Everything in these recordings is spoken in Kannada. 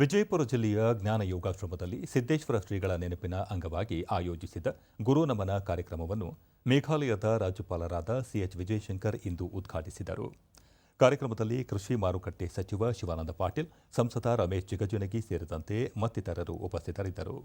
ವಿಜಯಪುರ ಜಿಲ್ಲೆಯ ಜ್ಞಾನ ಯೋಗಾಶ್ರಮದಲ್ಲಿ ಸಿದ್ದೇಶ್ವರ ಶ್ರೀಗಳ ನೆನಪಿನ ಅಂಗವಾಗಿ ಆಯೋಜಿಸಿದ ಗುರು ನಮನ ಕಾರ್ಯಕ್ರಮವನ್ನು ಮೇಘಾಲಯದ ರಾಜ್ಯಪಾಲರಾದ ಸಿಎಚ್ ವಿಜಯಶಂಕರ್ ಇಂದು ಉದ್ಘಾಟಿಸಿದರು. ಕಾರ್ಯಕ್ರಮದಲ್ಲಿ ಕೃಷಿ ಮಾರುಕಟ್ಟೆ ಸಚಿವ ಶಿವಾನಂದ ಪಾಟೀಲ್, ಸಂಸದ ರಮೇಶ್ ಜಿಗಜುನಗಿ ಸೇರಿದಂತೆ ಮತ್ತಿತರರು ಉಪಸ್ಥಿತರಿದ್ದರು.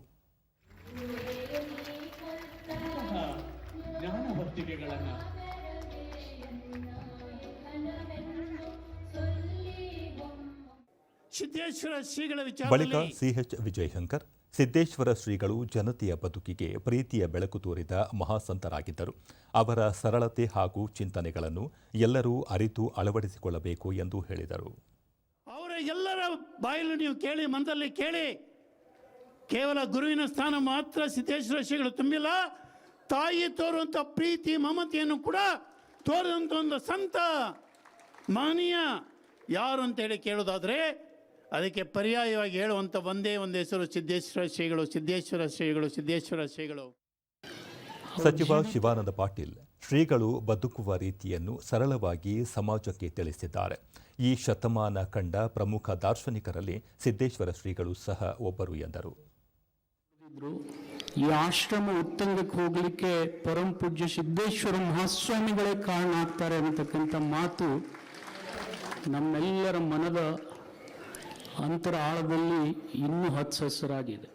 ಬಳಿಕ ಸಿಎಚ್ ವಿಜಯಶಂಕರ್ ಸಿದ್ದೇಶ್ವರ ಶ್ರೀಗಳು ಜನತೆಯ ಬದುಕಿಗೆ ಪ್ರೀತಿಯ ಬೆಳಕು ತೋರಿದ ಮಹಾಸಂತರಾಗಿದ್ದರು. ಅವರ ಸರಳತೆ ಹಾಗೂ ಚಿಂತನೆಗಳನ್ನು ಎಲ್ಲರೂ ಅರಿತು ಅಳವಡಿಸಿಕೊಳ್ಳಬೇಕು ಎಂದು ಹೇಳಿದರು. ಅವರ ಎಲ್ಲರ ಬಾಯಲ್ಲೂ ನೀವು ಕೇಳಿ ಮನದಲ್ಲಿ ಕೇಳಿ. ಕೇವಲ ಗುರುವಿನ ಸ್ಥಾನ ಮಾತ್ರ ಸಿದ್ದೇಶ್ವರ ಶ್ರೀಗಳು ತುಂಬಿಲ್ಲ. ತಾಯಿ ತೋರುವಂಥ ಪ್ರೀತಿ ಮಮತೆಯನ್ನು ಕೂಡ ತೋರಿದಂಥ ಒಂದು ಸಂತ ಮಾನೀಯ. ಯಾರು ಅಂತೇಳಿ ಕೇಳೋದಾದರೆ ಅದಕ್ಕೆ ಪರ್ಯಾಯವಾಗಿ ಹೇಳುವಂಥ ಒಂದೇ ಒಂದು ಹೆಸರು ಸಿದ್ದೇಶ್ವರ ಶ್ರೀಗಳು ಸಿದ್ದೇಶ್ವರ ಶ್ರೀಗಳು ಸಿದ್ದೇಶ್ವರ ಶ್ರೀಗಳು. ಸಚಿವ ಶಿವಾನಂದ ಪಾಟೀಲ್ ಶ್ರೀಗಳು ಬದುಕುವ ರೀತಿಯನ್ನು ಸರಳವಾಗಿ ಸಮಾಜಕ್ಕೆ ತಿಳಿಸಿದ್ದಾರೆ. ಈ ಶತಮಾನ ಕಂಡ ಪ್ರಮುಖ ದಾರ್ಶನಿಕರಲ್ಲಿ ಸಿದ್ದೇಶ್ವರ ಶ್ರೀಗಳು ಸಹ ಒಬ್ಬರು ಎಂದರು. ಈ ಆಶ್ರಮ ಉತ್ತಂಗಕ್ಕೆ ಹೋಗಲಿಕ್ಕೆ ಪರಂ ಪೂಜ್ಯ ಸಿದ್ದೇಶ್ವರ ಮಹಾಸ್ವಾಮಿಗಳೇ ಕಾರಣ ಆಗ್ತಾರೆ ಅಂತಕ್ಕಂಥ ಮಾತು ನಮ್ಮೆಲ್ಲರ ಮನದ ಅಂತರ ಆಳದಲ್ಲಿ ಇನ್ನೂ ಹಚ್ಚ ಹಸಿರಾಗಿದೆ